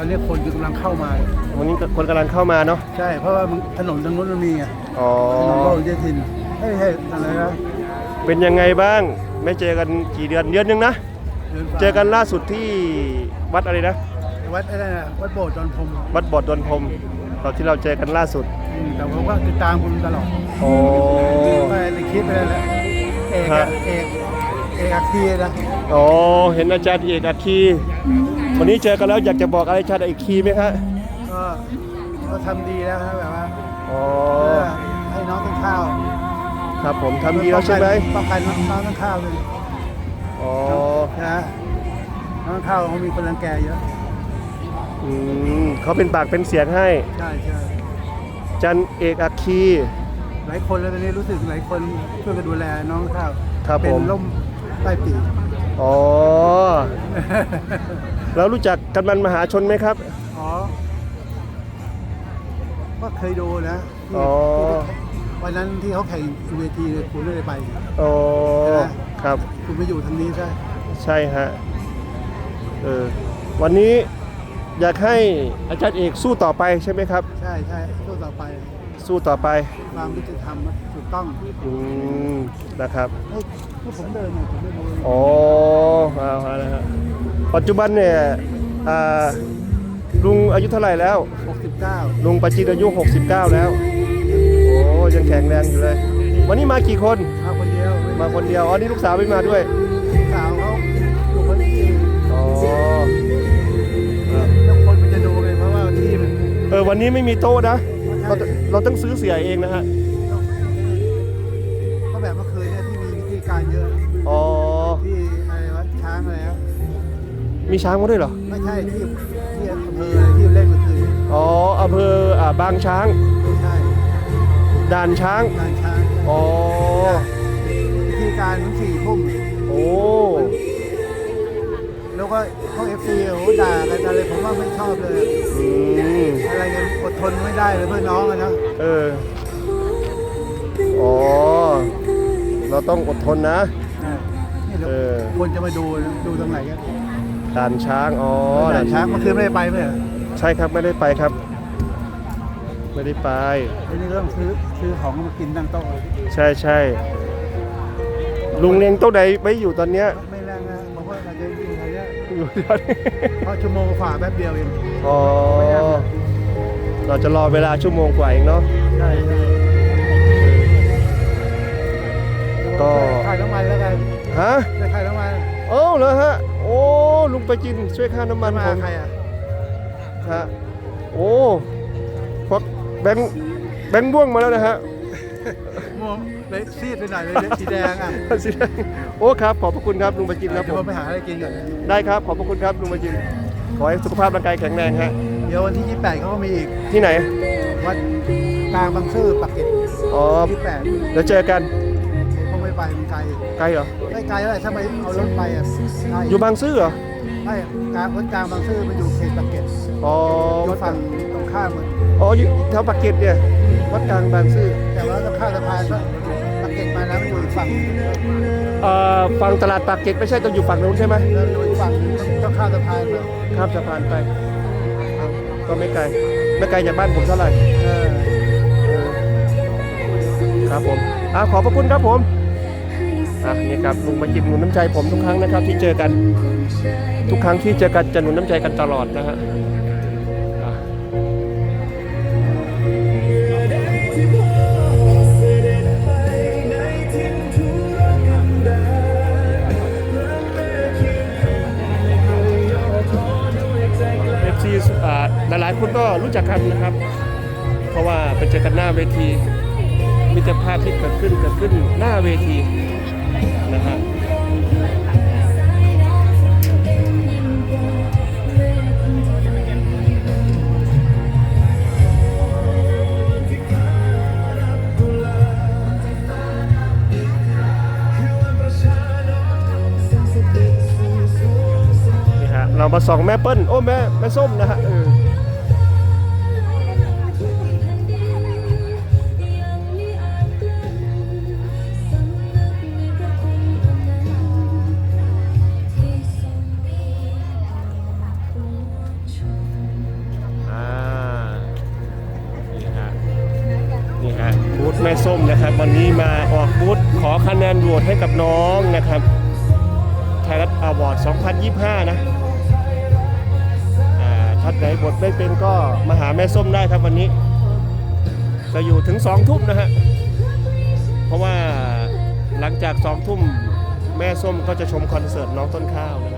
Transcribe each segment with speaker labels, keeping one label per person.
Speaker 1: ตอนนี้คนกำลังเข้ามา
Speaker 2: วันนี้คนกำลังเข้ามาเนาะ
Speaker 1: ใช่ เพราะว่ามันถนนตรงนู้นมันมีไง
Speaker 2: อ๋อ
Speaker 1: ถนนพหลโยธินเฮ้ยเฮ้ยอะไรนะ
Speaker 2: เป็นยังไงบ้าง ไม่เจอกันกี่เดือนเดือนหนึงนะ
Speaker 1: ดิฝ่า
Speaker 2: เจอกันล่าสุดที่วัดอะไรนะ
Speaker 1: วัดอะไรนะวัดโบสถ์จอนพรม
Speaker 2: วัดบอดดอนพรมตอนที่เราเจอกันล่าสุด
Speaker 1: อืมแต่ผมก็ติดตามคุณตลอด
Speaker 2: โอ้
Speaker 1: ไปในคลิปไปแล้วแหละเอกอะเอกเอกอัคคีนะ
Speaker 2: อ๋อเห็นอาจารย์เอกอัคคี วันนี้เจอกันแล้วอยากจะบอกอะไรอาจารย์เอกอัคคีไหมครับ
Speaker 1: ก็ก็ทำดีแล้วครับแบบว่า
Speaker 2: อ๋อ
Speaker 1: เพื่อให้น้องต้นข้าว
Speaker 2: ครับผมทำดีแล้วใช่ไหม
Speaker 1: ป้องกันน้องน้องต้นข้าวเลย
Speaker 2: อ๋อ
Speaker 1: นะน้องต้นข้าวเขามีคนรังแกเยอะ
Speaker 2: อืมเขาเป็นปากเป็นเสียงให้
Speaker 1: ใช่ใช่
Speaker 2: อาจารย์เอกอัคคี
Speaker 1: หลายคนแล้วตอนนี้รู้สึกหลายคนช่วยกันดูแลน้องต้นข้าว
Speaker 2: ครับ
Speaker 1: เป็น
Speaker 2: ผม
Speaker 1: ร่มใต้ปีก
Speaker 2: อ๋อ แล้วรู้จักกันมันมหาชนไหมครับ
Speaker 1: อ๋อก็เคยดูนะที่
Speaker 2: อ๋อ
Speaker 1: ที่วันนั้นที่เขาแข่งเวทีเนี่ยคุณไม่ได้ไป
Speaker 2: อ๋อ
Speaker 1: ใช่ไหม
Speaker 2: ครับ
Speaker 1: คุณไปอยู่ทางนี้ใช่
Speaker 2: ใช่ฮะเออวันนี้อยากให้อาจารย์เอกสู้ต่อไปใช่ไหมครับ
Speaker 1: ใช่ใช่สู้ต่อไป
Speaker 2: สู้ต่อไป
Speaker 1: ความยุติธรรมถูกต้อง
Speaker 2: อืมนะครับ
Speaker 1: เฮ้ยถ้าผมเดินเนี่ยผมไม่รู้
Speaker 2: อ๋อเอาเอาละฮะ ปัจจุบันเนี่ยอ่าลุงอายุเท่าไหร่แล้ว
Speaker 1: 69
Speaker 2: ลุงประจิตอายุ 69 แล้ว โอ้ยังแข็งแรงอยู่เลย วันนี้มากี่คน
Speaker 1: มาคนเดียว
Speaker 2: มาคนเดียว อ๋อ นี่ลูกสาวไม่มาด้วย
Speaker 1: สาวเขาอยู่คนที่
Speaker 2: อ๋อครับ
Speaker 1: แล้วคนมันจะดูเลยเพราะว่าที่มัน
Speaker 2: เออ วันนี้ไม่มีโต๊ะนะ เราเราต้องซื้อเสียเองนะฮะ
Speaker 1: ก็แบบเมื่อคืนเนี่ยที่มีวิธีการเยอะ
Speaker 2: อ๋อ
Speaker 1: ที่อะไรวะช้างอะไรนะ
Speaker 2: มีช้างมาด้วยเหรอ
Speaker 1: ไม่ใช่ที่ที่อำเภออะไรที่เล่นเมื่อคืน
Speaker 2: อ๋ออำเภออ่าบางช้าง
Speaker 1: ไม่ใช่
Speaker 2: ด่านช้าง
Speaker 1: การช้าง
Speaker 2: อ๋อ
Speaker 1: วิธีการทั้งสี่ทุ่ม
Speaker 2: โอ้
Speaker 1: แล้วก็พวกเอฟซีโอ้โหด่ากันอะไรผมว่าไม่ชอบเลย
Speaker 2: อืม
Speaker 1: อะไรกันอดทนไม่ได้เลยเพื่อนน้องอะนะ
Speaker 2: เออ อ๋อ เราต้องอดทนนะ
Speaker 1: อ่านี่เรา
Speaker 2: เออ
Speaker 1: คนจะมาดูดูตรงไหนกัน
Speaker 2: ด่านช้างอ๋อ
Speaker 1: ด่านช้างเมื่อคืนไม่ได้ไปไหมเหรอ
Speaker 2: ใช่ครับไม่ได้ไปครับ ไม่ได้ไป
Speaker 1: ไอ้นี่ก็ต้องซื้อซื้อของมากินตั้งโต๊ะ
Speaker 2: ใช่ใช่ลุงเลี้ยงโต๊ะใดไว้อยู่ตอนเนี้ย
Speaker 1: ไม่แรงนะผมว่าอาจจะยิงอะไรเนี่ย
Speaker 2: อยู่ตอนนี้
Speaker 1: เพราะชั่วโมงฝ่าแป๊บเดียวเอง
Speaker 2: อ๋อเราจะรอเวลาชั่วโมงกว่าเองเนาะ
Speaker 1: ใช่ใช่
Speaker 2: ก็
Speaker 1: ขายน้ำมันแล้วกัน
Speaker 2: ฮะ
Speaker 1: ได้ขายน้ำมัน
Speaker 2: โอ้เหรอฮะโอ้ ลุงไปจินช่วยค่าน้ำมัน
Speaker 1: มา
Speaker 2: ผม
Speaker 1: ใครอะ
Speaker 2: ฮะโอ้ควักแบงค์แบงค์บ้วงมาแล้วนะฮะ
Speaker 1: ม่วงเลยซีดไปหน่อยเลยเนี่ยสีแดงอะ
Speaker 2: สีแดงโอ้ครับ ขอบพระคุณครับลุงไปจินครับ
Speaker 1: เดี๋
Speaker 2: ผ
Speaker 1: ยวผม
Speaker 2: ม
Speaker 1: ไปหาอะไรกินก่อน
Speaker 2: ได้ครับขอบพระคุณครับลุงไปจินขอให้สุขภาพร่างกายแข็งแรงฮะ
Speaker 1: เดี๋ยววันที่ 28เขาก็มีอีก
Speaker 2: ที่ไหน
Speaker 1: วัดกลางบางซื่อปักเกร็ด
Speaker 2: อ๋อ
Speaker 1: 28
Speaker 2: เดี๋ยวเจอกัน
Speaker 1: คงไม่ไปมันไกล
Speaker 2: ไกลเหรอ
Speaker 1: ไม่ไกลเท่าไหร่ถ้าไปเอารถไปอะใช่
Speaker 2: อยู่บางซื่อเหรอ
Speaker 1: ไม่กลางวัดกลางบางซื่อมันอยู่เขตปักเกร็ด
Speaker 2: อ๋อ
Speaker 1: อยู่
Speaker 2: วัดกลา
Speaker 1: ฝั่
Speaker 2: ง
Speaker 1: งตรงข้ามมัน
Speaker 2: อ๋ออยู่แถวปากเกร็ดเนี่ยวัดกลางบางซื่อ
Speaker 1: แต่ว่าต้องข้ามสะพานก็ปักเกร็ดมาแล้วมันอยู่อีกฝั่ง
Speaker 2: เอ่อฝั่งตลาดปากเกร็ดไม่ใช่ต้องอยู่ฝั่งนู้นใช่ไหม
Speaker 1: แล้วอยู่อีกฝั่งต้องข้ามสะพานมา
Speaker 2: ข้ามสะพานไป ก็ไม่ไกลไม่ไกลจากบ้านผมเท่าไหร่
Speaker 1: เออ
Speaker 2: เออครับผมอ่าขอบพระคุณครับผม อะนี่ครับลุงมาจิบหนุนน้ำใจผมทุกครั้งนะครับ ที่เจอกัน ทุกครั้งที่เจอกันจะหนุนน้ำใจกันตลอดนะฮะเอฟซีอ่าหลายๆคนก็รู้จักกันนะครับ เพราะว่าไปเจอกันหน้าเวทีมิตรภาพที่เกิดขึ้นเกิดขึ้นหน้าเวที นะฮะนี่ฮะเรามาส่องแม่เปิ้ล โอ้แม่ แม่ส้มนะฮะ แม่ส้มนะครับ วันนี้มาออกบูธขอคะแนนโหวตให้กับน้องนะครับไทยรัฐอวอร์ด 2025 นะอ่าท่านไหนบทไม่เป็นก็มาหาแม่ส้มได้ครับวันนี้ จะอยู่ถึง 2 ทุ่มนะฮะ เพราะว่าหลังจาก 2 ทุ่มแม่ส้มก็จะชมคอนเสิร์ตน้องต้นข้าวนะครับ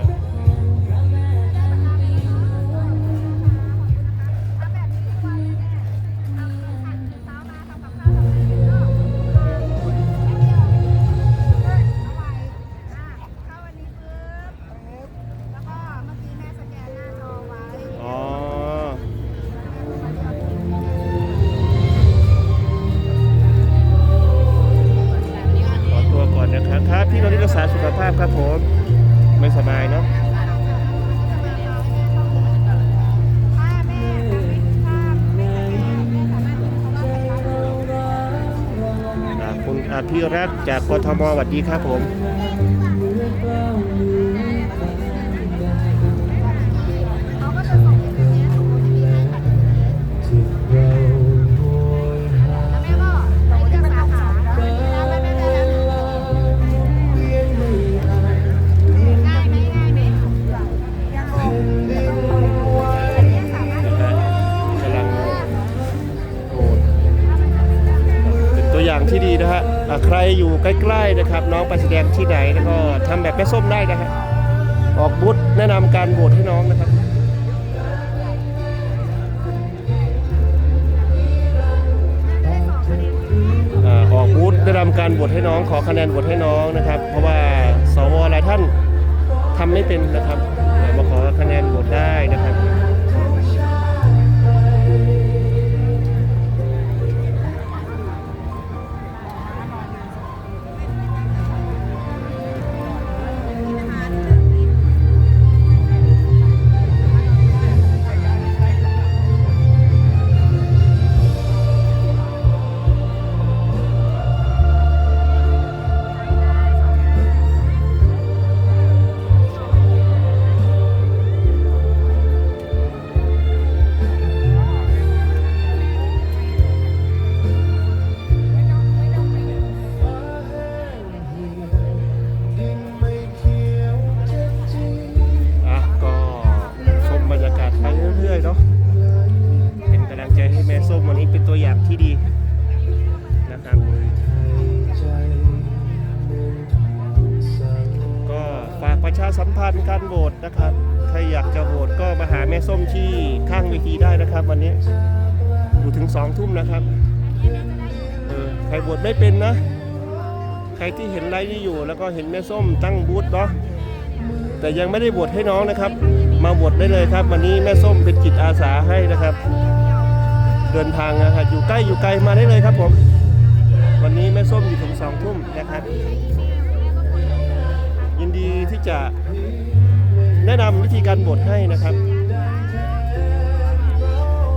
Speaker 2: อ่าคุณอภิรักษ์จากกทมสวัสดีครับผม อยู่ใกล้ๆนะครับ น้องไปแสดงที่ไหนแล้วก็ทำแบบแม่ส้มได้นะฮะออกบูธแนะนำการโหวตให้น้องนะครับอออกบูธแนะนำการโหวตให้น้อง ขอคะแนนโหวตให้น้องนะครับ เพราะว่าสวหลายท่านทำไม่เป็นนะครับ เป็นตัวอย่างที่ดีนะครับ ก็ฝากประชาสัมพันธ์การโหวตนะครับ ใครอยากจะโหวตก็มาหาแม่ส้มที่ข้างเวทีได้นะครับ วันนี้อยู่ถึงสองทุ่มนะครับเออใครโหวตไม่เป็นนะ ใครที่เห็นไลฟ์นี้อยู่ แล้วก็เห็นแม่ส้มตั้งบูธเนาะแต่ยังไม่ได้บวชให้น้องนะครับ มาบวชได้เลยครับ วันนี้แม่ส้มเป็นจิตอาสาให้นะครับ เดินทางนะครับอยู่ใกล้อยู่ไกลมาได้เลยครับผม วันนี้แม่ส้มอยู่ถึงสองทุ่มนะครับ ยินดีที่จะแนะนำวิธีการบวชให้นะครับ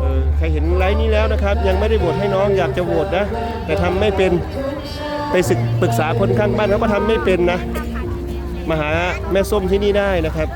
Speaker 2: เออใครเห็นไลฟ์นี้แล้วนะครับ ยังไม่ได้บวชให้น้องอยากจะบวชนะ แต่ทำไม่เป็นไปศึกปรึกษาคนข้างบ้านเขาก็ทำไม่เป็นนะ มาหาแม่ส้มที่นี่ได้นะครับ